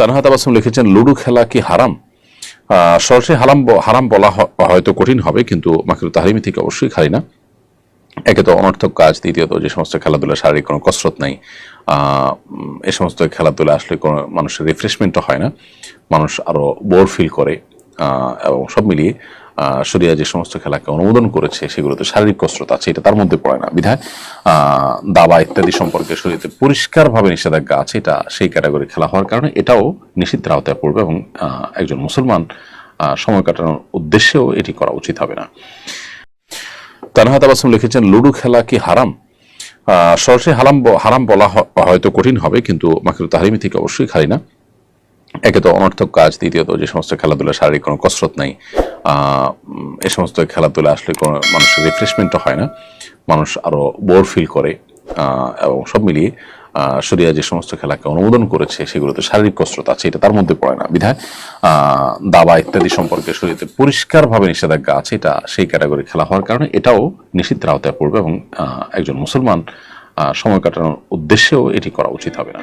তানহা আবাসম লিখেছেন, লুডু খেলা কি হারাম? সরাসরি হারাম হারাম বলা হয়তো কঠিন হবে, কিন্তু মাকির তাহারিমি থেকে অবশ্যই খালি না। একে তো অনর্থক কাজ, দ্বিতীয়ত যে সমস্ত খেলাধুলা শারীরিক কোনো কসরত নাই এ সমস্ত খেলাধুলা আসলে কোনো মানুষের রিফ্রেশমেন্টও হয় না। মানুষ আরও বোর ফিল করে এবং সব মিলিয়ে শরিয়া যে সমস্ত খেলাকে অনুমোদন করেছে, সেগুলোতে শারীরিক কসরত আছে, এটা তার মধ্যে পড়ে না, বিধায় দাবা ইত্যাদি সম্পর্কে শরীরে পরিষ্কারভাবে নিষেধাজ্ঞা আছে, এটা সেই ক্যাটাগরি খেলা হওয়ার কারণে এটাও নিষিদ্ধের আওতায় পড়বে এবং একজন মুসলমান সময় কাটানোর উদ্দেশ্যেও এটি করা উচিত হবে না। তানহা তাবাসুম লিখেছেন, লুডো খেলা কি হারাম? সরাসরি হারাম হারাম বলা হয়তো কঠিন হবে, কিন্তু মাকরু তাহরিমি থেকে অবশ্যই খালি না। একে তো অনর্থক কাজ, দ্বিতীয়ত যে সমস্ত খেলাধুলা শারীরিক কোনো কসরত নাই এই সমস্ত খেলাধুলা আসলে কোনো মানুষের রিফ্রেশমেন্টও হয় না। মানুষ আরও বোর ফিল করে এবং সব মিলিয়ে শরিয়া যে সমস্ত খেলাকে অনুমোদন করেছে, সেগুলোতে শারীরিক কসরত আছে, এটা তার মধ্যে পড়ে না। বিধায় দাবা ইত্যাদি সম্পর্কে শরীরে পরিষ্কারভাবে নিষেধাজ্ঞা আছে, এটা সেই ক্যাটাগরি খেলা হওয়ার কারণে। এটাও নিষিদ্ধের আওতায় পড়বে এবং একজন মুসলমান সময় কাটানোর উদ্দেশ্যেও এটি করা উচিত হবে না।